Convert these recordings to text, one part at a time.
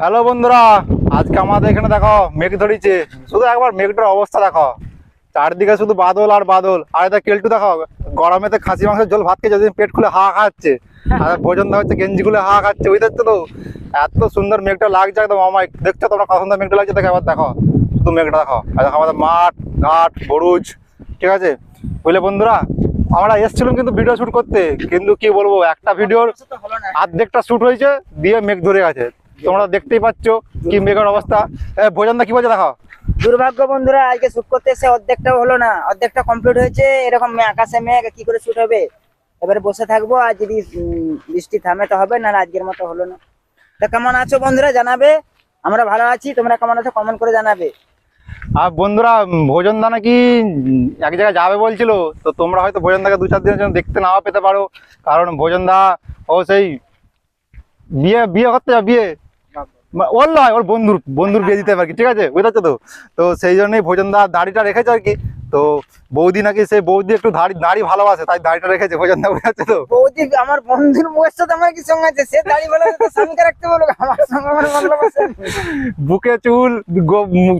Hello বন্ধুরা আজকে আমাদের এখানে দেখো মেঘ ধরিছে। শুধু একবার মেঘটার অবস্থা দেখো। চারদিকে শুধু বাদল আর বাদল। আর এটা কেলটু দেখো গরমেতে খাসি মাংসের জল ভাত খেয়ে যদি পেট খুলে হা খাচ্ছে। আর ভোজন হচ্ছে গেঞ্জি খুলে হা খাচ্ছে ওই দেখছ তো? এত সুন্দর মেঘটা লাগছে একদম আমায় দেখছ তোমরা কত সুন্দর মেঘটা লাগছে? দেখো এবার দেখো শুধু মেঘটা দেখো। আর দেখো আমাদের মাঠ ঘাট বরুজ ঠিক আছে? বুঝলে বন্ধুরা? আমরা এসেছিলাম কিন্তু ভিডিও শুট করতে কিন্তু কি বলব একটা ভিডিওর অর্ধেকটা শুট হয়েছে দিয়ে মেঘ ধরে গেছে। তোমরা দেখতেই পাচ্ছ কি মেঘের অবস্থা। এ, ভোজনদা কি বলছে দেখো? দুর্ভাগ্য বন্ধুরা আজকে শুট করতে এসে অর্ধেকটাও হলো না। অর্ধেকটা কমপ্লিট হয়েছে এরকম আকাশে মেঘ কি করে শুট হবে? এবারে বসে থাকব আর যদি বৃষ্টি থামে তো হবে না আজকের মতো হলো না। তা কেমন আছো বন্ধুরা জানাবে? আমরা ভালো আছি তোমরা কেমন আছো কমেন্ট করে জানাবে। আর বন্ধুরা উম, ভোজনদা নাকি এক জায়গায় যাবে বলছিল তো তোমরা হয়তো ভোজন দাকে দু চার দিনের জন্য দেখতে নাও পেতে পারো। কারণ ভোজনদা ও সেই বিয়ে বিয়ে করতে যাবে বিয়ে। ওর নয় ওর বন্ধুর বন্ধুর বিয়ে দিতে পারি ঠিক আছে? বুঝতে তো? তো সেই জন্যই ভোজনদা দাড়িটা রেখেছে আর কি। তো বৌদি নাকি সে বৌদি একটু দাড়ি দাড়ি ভালোবাসে তাই দাড়িটা রেখেছে পারছ তো? বৌদি আমার বন্ধুর বয়স সাথে আমার কি সঙ্গে আছে সে দাড়ি বলে তো স্বামীকে রাখতে বলো আমার সঙ্গে আমার আছে বুকে চুল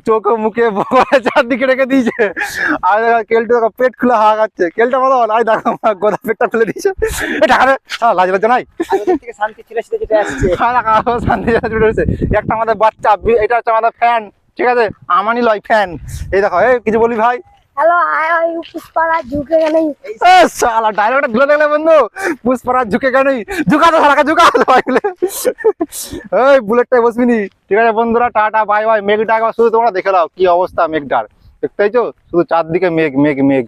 চোখে মুখে চারদিকে রেখে দিয়েছে। আর কেলটা দেখো পেট খুলে হাওয়া খাচ্ছে। কেলটা ভালো মতো আর দেখো গোদা পেটটা ফেলে দিয়েছে। এটা আরে সারা লাজ নাই? শান্তি ছিল সেটা যেটা আসছে। শান্তি একটা আমাদের বাচ্চা এটা হচ্ছে আমাদের ফ্যান ঠিক আছে? আমারই লয় ফ্যান এই দেখো এই কিছু বলি ভাই? হ্যালো আয় আয় পুষ্পারা ঝুঁকে গেলেই এ শালা ডায়লগটা দিলে দেখলে বন্ধু পুষ্পরাজ ঝুঁকে কেন ঝুঁকা তো সারা ঝুঁকা তো ভাইলে এই বুলেটটাই বসবি নি ঠিক আছে বন্ধুরা টাটা বাই বাই মেঘটা একবার শুধু তোমরা দেখে নাও কি অবস্থা মেঘটার দেখতেইছো শুধু চারদিকে মেঘ মেঘ মেঘ